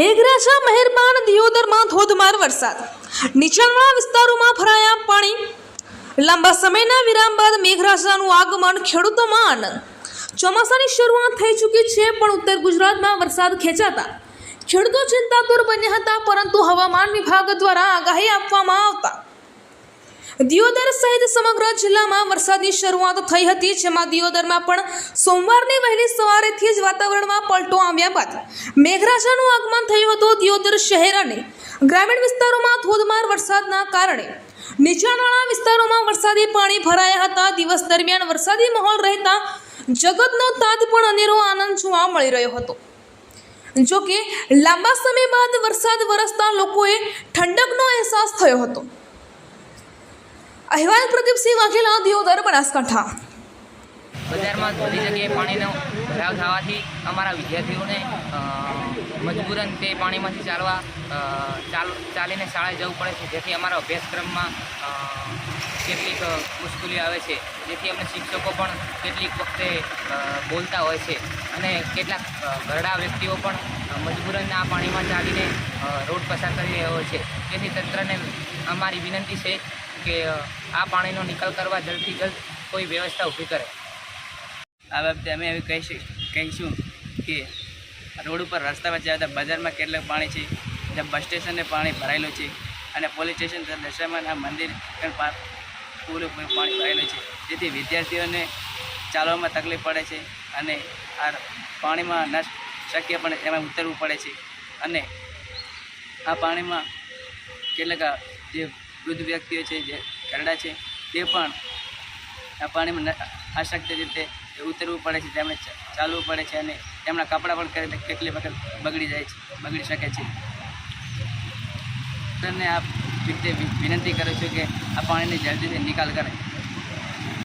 મેઘરાજા મહેરબાન દિયોદરમાં ધોધમાર વરસાદ. નીચાણવાળા વિસ્તારોમાં ભરાયા પાણી. લાંબા સમયના વિરામ બાદ મેઘરાજાનું આગમન ખેડૂતોમાં આનંદ. ચોમાસાની શરૂઆત થઈ ચૂકી છે, પણ ઉત્તર ગુજરાતમાં વરસાદ ખેંચાતા. ખેડૂતો ચિંતાતુર બન્યા હતા, પરંતુ હવામાન વિભાગ દ્વારા આગાહી આપવામાં આવતા. દિયોદર સહિત સમગ્ર જિલ્લામાં વરસાદની શરૂઆત થઈ હતી, જેમાં દિયોદરમાં પણ સોમવારની વહેલી સવારેથી જ વાતાવરણમાં પલટો આવ્યા બાદ મેઘરાજાનું આગમન થયું હતું દિયોદર શહેર અને ગ્રામીણ વિસ્તારોમાં ધોધમાર વરસાદના કારણે. નીચાણવાળા વિસ્તારોમાં વરસાદી પાણી ભરાયા હતા. દિવસ દરમિયાન વરસાદી માહોલ રહેતા જગતનો તાત પણ અનેરો આનંદ જોવા મળી રહ્યો હતો. જો કે લાંબા સમય બાદ વરસાદ વરસતા લોકોએ ઠંડકનો અહેસાસ થયો હતો. અહેવાલ પ્રદીપસિંહ વાઘેલા દિયોદર બનાસકાંઠા. બજારમાં બધી જગ્યાએ પાણીનો ભરાવ થવાથી અમારા વિદ્યાર્થીઓને મજબૂરન તે પાણીમાંથી ચાલવા ચાલ ચાલીને શાળાએ જવું પડે છે. જેથી અમારા અભ્યાસક્રમમાં કેટલીક મુશ્કેલીઓ આવે છે. જેથી અમને શિક્ષકો પણ કેટલીક વખતે બોલતા હોય છે અને કેટલાક ઘરડા વ્યક્તિઓ પણ અ, મજબૂરન આ પાણીમાં ચાલીને રોડ પસાર કરી રહ્યા હોય છે. તેથી તંત્રને અમારી વિનંતી છે કે આ પાણીનો નિકાલ કરવા જલ્દથી જલ્દ કોઈ વ્યવસ્થા ઊભી કરે. આ બાબતે અમે એવી કહીશું કહીશું કે, રોડ ઉપર રસ્તા વચ્ચે આવતા બજારમાં કેટલાક પાણી છે, ત્યાં બસ સ્ટેશને પાણી ભરાયેલું છે અને પોલીસ સ્ટેશન દશામાના મંદિર પણ પા- પાણી ભરાયેલું છે. જેથી વિદ્યાર્થીઓને ચાલવામાં તકલીફ પડે છે અને આ પાણીમાં ન શક્ય પણ એમાં ઉતરવું પડે છે. અને આ પાણીમાં કેટલાક જે વૃદ્ધ વ્યક્તિઓ છે, જે ઘરડા છે, તે પણ આ પાણીમાં અશક્ય રીતે ઉતરવું પડે છે તેમને ચાલવું પડે છે અને તેમના કપડાં પણ કેટલી વખત બગડી જાય છે, બગડી શકે છે. તમને આ રીતે વિનંતી કરું છું કે આ પાણીની જલ્દીથી નિકાલ કરે.